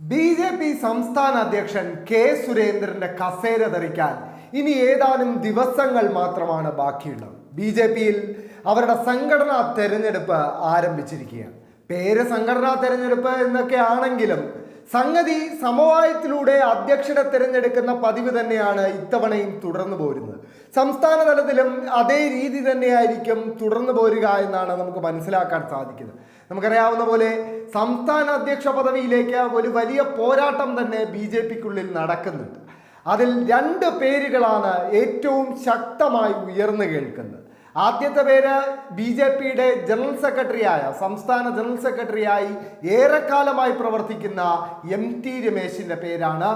B J P സംസ്ഥാന അധ്യക്ഷൻ K സുരേന്ദ്രന്റെ കസേര തെറിക്കാൻ ഇനി ഏതാനും ദിവസങ്ങൾ മാത്രമാണ് ബാക്കിയുള്ളത്. ബി ജെ പിയിൽ അവരുടെ സംഘടനാ തെരഞ്ഞെടുപ്പ് ആരംഭിച്ചിരിക്കുകയാണ്. പേര് സംഘടനാ തെരഞ്ഞെടുപ്പ് എന്നൊക്കെ ആണെങ്കിലും സംഗതി സമവായത്തിലൂടെ അധ്യക്ഷനെ തിരഞ്ഞെടുക്കുന്ന പതിവ് തന്നെയാണ് ഇത്തവണയും തുടർന്നു പോരുന്നത്. സംസ്ഥാന തലത്തിലും അതേ രീതി തന്നെയായിരിക്കും തുടർന്നു പോരുക എന്നാണ് നമുക്ക് മനസ്സിലാക്കാൻ സാധിക്കുന്നത്. നമുക്കറിയാവുന്ന പോലെ സംസ്ഥാന അധ്യക്ഷ പദവിയിലേക്ക് ഒരു വലിയ പോരാട്ടം തന്നെ ബി ജെ പിക്കുള്ളിൽ നടക്കുന്നുണ്ട്. അതിൽ രണ്ട് പേരുകളാണ് ഏറ്റവും ശക്തമായി ഉയർന്നു കേൾക്കുന്നത്. ആദ്യത്തെ പേര് ബി ജെ പിയുടെ ജനറൽ സെക്രട്ടറിയായ സംസ്ഥാന ജനറൽ സെക്രട്ടറിയായി ഏറെക്കാലമായി പ്രവർത്തിക്കുന്ന എം ടി രമേശിന്റെ പേരാണ്.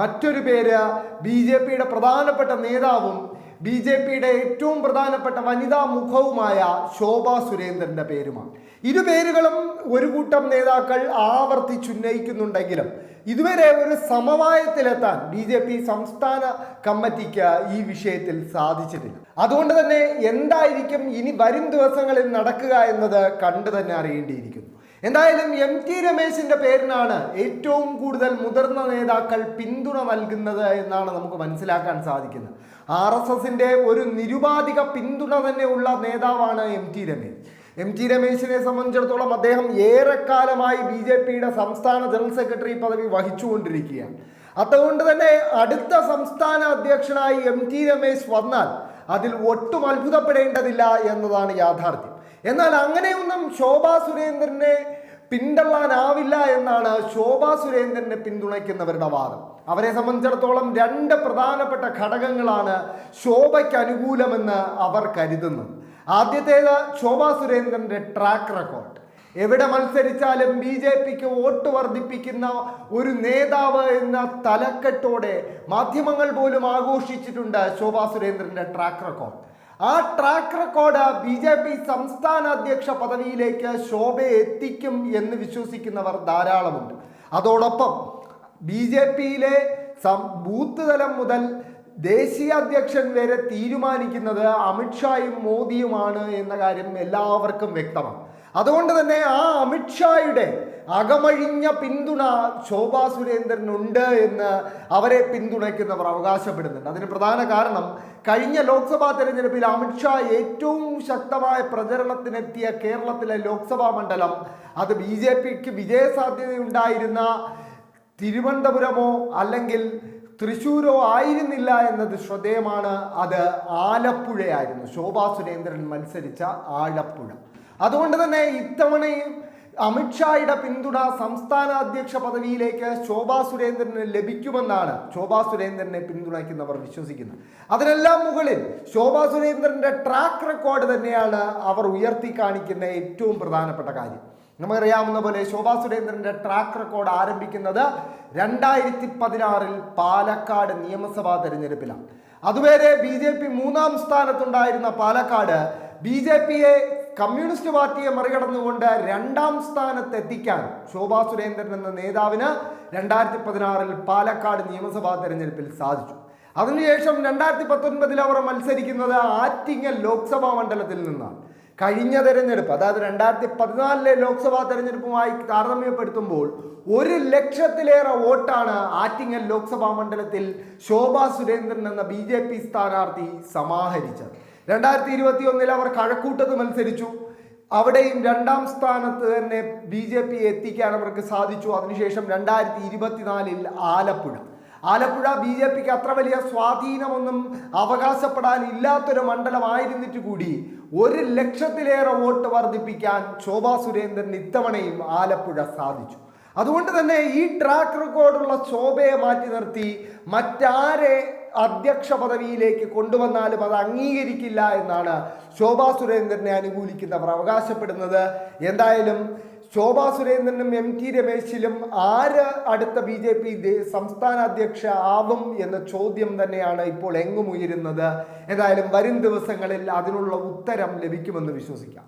മറ്റൊരു പേര് ബി ജെ പിയുടെ പ്രധാനപ്പെട്ട നേതാവും ബി ജെ പിയുടെ ഏറ്റവും പ്രധാനപ്പെട്ട വനിതാ മുഖവുമായ ശോഭ സുരേന്ദ്രന്റെ പേരുമാണ്. ഇരു പേരുകളും ഒരു കൂട്ടം നേതാക്കൾ ആവർത്തിച്ചുന്നയിക്കുന്നുണ്ടെങ്കിലും ഇതുവരെ ഒരു സമവായത്തിലെത്താൻ ബി ജെ പി സംസ്ഥാന കമ്മിറ്റിക്ക് ഈ വിഷയത്തിൽ സാധിച്ചിട്ടില്ല. അതുകൊണ്ട് തന്നെ എന്തായിരിക്കും ഇനി വരും ദിവസങ്ങളിൽ നടക്കുക എന്നത് കണ്ടു തന്നെ അറിയേണ്ടിയിരിക്കുന്നു. എന്തായാലും എം ടി രമേശിന്റെ പേരിനാണ് ഏറ്റവും കൂടുതൽ മുതിർന്ന നേതാക്കൾ പിന്തുണ നൽകുന്നത് എന്നാണ് നമുക്ക് മനസ്സിലാക്കാൻ സാധിക്കുന്നത്. ആർ എസ് എസിന്റെ ഒരു നിരുപാധിക പിന്തുണ തന്നെയുള്ള നേതാവാണ് M T Ramesh. M T രമേശിനെ സംബന്ധിച്ചിടത്തോളം അദ്ദേഹം ഏറെക്കാലമായി ബി ജെ പിയുടെ സംസ്ഥാന ജനറൽ സെക്രട്ടറി പദവി വഹിച്ചുകൊണ്ടിരിക്കുകയാണ്. അതുകൊണ്ട് തന്നെ അടുത്ത സംസ്ഥാന അധ്യക്ഷനായി എം ടി രമേശ് വന്നാൽ അതിൽ ഒട്ടും അത്ഭുതപ്പെടേണ്ടതില്ല എന്നതാണ് യാഥാർത്ഥ്യം. എന്നാൽ അങ്ങനെയൊന്നും ശോഭാ സുരേന്ദ്രനെ പിന്തള്ളാനാവില്ല എന്നാണ് ശോഭാ സുരേന്ദ്രനെ പിന്തുണയ്ക്കുന്നവരുടെ വാദം. അവരെ സംബന്ധിച്ചിടത്തോളം രണ്ട് പ്രധാനപ്പെട്ട ഘടകങ്ങളാണ് ശോഭയ്ക്ക് അനുകൂലമെന്ന് അവർ കരുതുന്നു ആദ്യത്തേത് ശോഭാ സുരേന്ദ്രന്റെ ട്രാക്ക് റെക്കോർഡ് എവിടെ മത്സരിച്ചാലും ബി ജെ പിക്ക് വോട്ട് വർദ്ധിപ്പിക്കുന്ന ഒരു നേതാവ് എന്ന തലക്കെട്ടോടെ മാധ്യമങ്ങൾ പോലും ആഘോഷിച്ചിട്ടുണ്ട് ശോഭാ സുരേന്ദ്രന്റെ ട്രാക്ക് റെക്കോർഡ് ആ track record B J P സംസ്ഥാന അധ്യക്ഷ പദവിയിലേക്ക് ശോഭയെ എത്തിക്കും എന്ന് വിശ്വസിക്കുന്നവർ ധാരാളമുണ്ട്. അതോടൊപ്പം ബി ജെ പിയിലെ ബൂത്ത് തലം മുതൽ ദേശീയ അധ്യക്ഷൻ വരെ തീരുമാനിക്കുന്നത് അമിത്ഷായും മോദിയുമാണ് എന്ന കാര്യം എല്ലാവർക്കും വ്യക്തമാണ്. അതുകൊണ്ട് തന്നെ ആ അമിത്ഷായുടെ അകമഴിഞ്ഞ പിന്തുണ ശോഭാ സുരേന്ദ്രനുണ്ട് എന്ന് അവരെ പിന്തുണയ്ക്കുന്നവർ അവകാശപ്പെടുന്നുണ്ട്. അതിന് പ്രധാന കാരണം കഴിഞ്ഞ ലോക്സഭാ തെരഞ്ഞെടുപ്പിൽ അമിത്ഷാ ഏറ്റവും ശക്തമായ പ്രചരണത്തിനെത്തിയ കേരളത്തിലെ ലോക്സഭാ മണ്ഡലം. അത് ബി ജെ പിക്ക് വിജയസാധ്യതയുണ്ടായിരുന്ന തിരുവനന്തപുരമോ അല്ലെങ്കിൽ തൃശ്ശൂരോ ആയിരുന്നില്ല എന്നത് ശ്രദ്ധേയമാണ്. അത് ആലപ്പുഴയായിരുന്നു. ശോഭാ സുരേന്ദ്രൻ മത്സരിച്ച ആലപ്പുഴ. അതുകൊണ്ട് തന്നെ ഇത്തവണയും അമിത്ഷായുടെ പിന്തുണ സംസ്ഥാന അധ്യക്ഷ പദവിയിലേക്ക് ശോഭാ സുരേന്ദ്രന് ലഭിക്കുമെന്നാണ് ശോഭാ സുരേന്ദ്രനെ പിന്തുണയ്ക്കുന്നവർ വിശ്വസിക്കുന്നത്. അതിനെല്ലാം മുകളിൽ ശോഭാ സുരേന്ദ്രന്റെ ട്രാക്ക് റെക്കോർഡ് തന്നെയാണ് അവർ ഉയർത്തി കാണിക്കുന്ന ഏറ്റവും പ്രധാനപ്പെട്ട കാര്യം. നമുക്കറിയാവുന്ന പോലെ ശോഭാ സുരേന്ദ്രന്റെ ട്രാക്ക് റെക്കോർഡ് ആരംഭിക്കുന്നത് രണ്ടായിരത്തി പതിനാറിൽ പാലക്കാട് നിയമസഭാ തെരഞ്ഞെടുപ്പിലാണ്. അതുവരെ ബി ജെ പി മൂന്നാം സ്ഥാനത്തുണ്ടായിരുന്ന പാലക്കാട് ബി ജെ പിയെ കമ്മ്യൂണിസ്റ്റ് പാർട്ടിയെ മറികടന്നുകൊണ്ട് രണ്ടാം സ്ഥാനത്തെത്തിക്കാൻ ശോഭാ സുരേന്ദ്രൻ എന്ന നേതാവിന് രണ്ടായിരത്തി പതിനാറിൽ പാലക്കാട് നിയമസഭാ തെരഞ്ഞെടുപ്പിൽ സാധിച്ചു. അതിനുശേഷം രണ്ടായിരത്തി പത്തൊൻപതിൽ അവർ മത്സരിക്കുന്നത് ആറ്റിങ്ങൽ ലോക്സഭാ മണ്ഡലത്തിൽ നിന്നാണ്. കഴിഞ്ഞ തെരഞ്ഞെടുപ്പ് അതായത് രണ്ടായിരത്തി പതിനാലിലെ ലോക്സഭാ തെരഞ്ഞെടുപ്പുമായി താരതമ്യപ്പെടുത്തുമ്പോൾ ഒരു ലക്ഷത്തിലേറെ വോട്ടാണ് ആറ്റിങ്ങൽ ലോക്സഭാ മണ്ഡലത്തിൽ ശോഭാ സുരേന്ദ്രൻ എന്ന ബി സ്ഥാനാർത്ഥി സമാഹരിച്ചത്. രണ്ടായിരത്തി ഇരുപത്തി ഒന്നിൽ അവർ കഴക്കൂട്ടത്ത് മത്സരിച്ചു. അവിടെയും രണ്ടാം സ്ഥാനത്ത് തന്നെ ബി ജെ പി എത്തിക്കാൻ അവർക്ക് സാധിച്ചു. അതിനുശേഷം രണ്ടായിരത്തി ഇരുപത്തിനാലിൽ ആലപ്പുഴ. ആലപ്പുഴ ബി ജെ പിക്ക് അത്ര വലിയ സ്വാധീനമൊന്നും അവകാശപ്പെടാൻ ഇല്ലാത്തൊരു മണ്ഡലമായിരുന്നിട്ട് കൂടി ഒരു ലക്ഷത്തിലേറെ വോട്ട് വർദ്ധിപ്പിക്കാൻ ശോഭാ സുരേന്ദ്രൻ ഇത്തവണയും ആലപ്പുഴ സാധിച്ചു. അതുകൊണ്ട് തന്നെ ഈ ട്രാക്ക് റെക്കോർഡുള്ള ശോഭയെ മാറ്റി നിർത്തി മറ്റാരെ അധ്യക്ഷ പദവിയിലേക്ക് കൊണ്ടുവന്നാലും അത് അംഗീകരിക്കില്ല എന്നാണ് ശോഭാ സുരേന്ദ്രനെ അനുകൂലിക്കുന്നവർ അവകാശപ്പെടുന്നത്. എന്തായാലും ശോഭാ സുരേന്ദ്രനും എം ടി രമേശിലും ആര് അടുത്ത ബി ജെ പി സംസ്ഥാന അധ്യക്ഷ ആവും എന്ന ചോദ്യം തന്നെയാണ് ഇപ്പോൾ എങ്ങും ഉയരുന്നത്. എന്തായാലും വരും ദിവസങ്ങളിൽ അതിനുള്ള ഉത്തരം ലഭിക്കുമെന്ന് വിശ്വസിക്കാം.